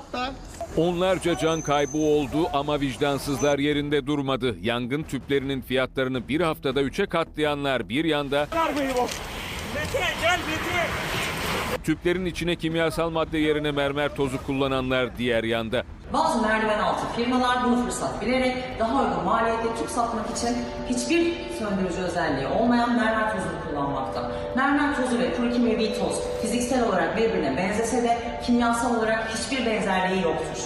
Hatta Onlarca can kaybı oldu ama vicdansızlar yerinde durmadı. Yangın tüplerinin fiyatlarını bir haftada üçe katlayanlar bir yanda, tüplerin içine kimyasal madde yerine mermer tozu kullananlar diğer yanda. Bazı merdiven altı firmalar bunu fırsat bilerek daha uygun maliyette tüp satmak için hiçbir söndürücü özelliği olmayan mermer tozunu kullanmakta. Mermer tozu ve kuru kimyevi toz fiziksel olarak birbirine benzese de kimyasal olarak hiçbir benzerliği yoktur.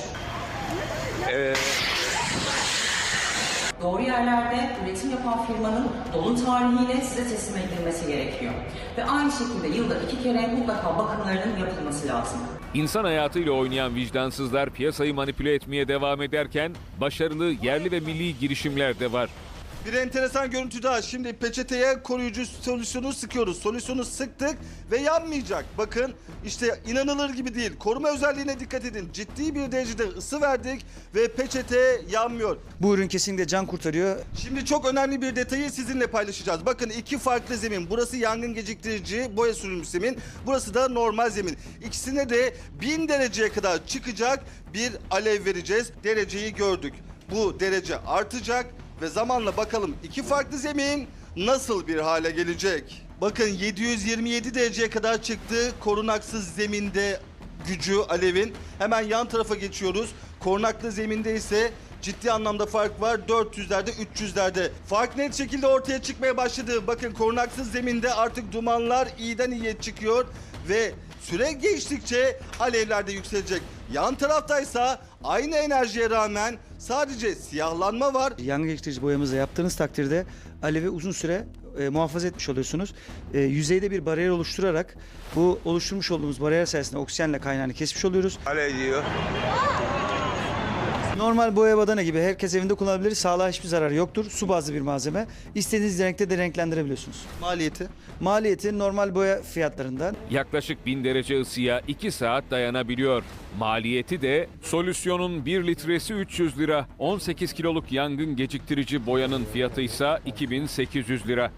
Doğru yerlerde üretim yapan firmanın dolum tarihiyle size teslim edilmesi gerekiyor. Ve aynı şekilde yılda iki kere mutlaka bakımlarının yapılması lazım. İnsan hayatıyla oynayan vicdansızlar piyasayı manipüle etmeye devam ederken başarılı yerli ve milli girişimler de var. Bir enteresan görüntü daha. Şimdi peçeteye koruyucu solüsyonu sıkıyoruz. Solüsyonu sıktık ve yanmayacak. Bakın işte inanılır gibi değil. Koruma özelliğine dikkat edin. Ciddi bir derecede ısı verdik ve peçete yanmıyor. Bu ürün kesinlikle can kurtarıyor. Şimdi çok önemli bir detayı sizinle paylaşacağız. Bakın iki farklı zemin. Burası yangın geciktirici boya sürülmüş zemin. Burası da normal zemin. İkisine de 1000 dereceye kadar çıkacak bir alev vereceğiz. Dereceyi gördük. Bu derece artacak ve zamanla bakalım iki farklı zemin nasıl bir hale gelecek? Bakın 727 dereceye kadar çıktı. Korunaksız zeminde gücü alevin. Hemen yan tarafa geçiyoruz. Korunaklı zeminde ise ciddi anlamda fark var. 400'lerde 300'lerde. Fark net şekilde ortaya çıkmaya başladı. Bakın korunaksız zeminde artık dumanlar iyiden iyiye çıkıyor ve süre geçtikçe alevler de yükselecek. Yan taraftaysa aynı enerjiye rağmen sadece siyahlanma var. Yangın geçirici boyamızla yaptığınız takdirde alevi uzun süre e, muhafaza etmiş oluyorsunuz. E, yüzeyde bir bariyer oluşturarak bu oluşturmuş olduğumuz bariyer sayesinde oksijenle kaynağını kesmiş oluyoruz. Alev diyor. Normal boya badana gibi herkes evinde kullanabilir. Sağlığa hiçbir zararı yoktur. Su bazlı bir malzeme. İstediğiniz renkte de renklendirebiliyorsunuz. Maliyeti. Maliyeti normal boya fiyatlarından Yaklaşık 1000 derece ısıya 2 saat dayanabiliyor. Maliyeti de solüsyonun 1 litresi 300 lira. 18 kiloluk yangın geciktirici boyanın fiyatı ise 2800 lira.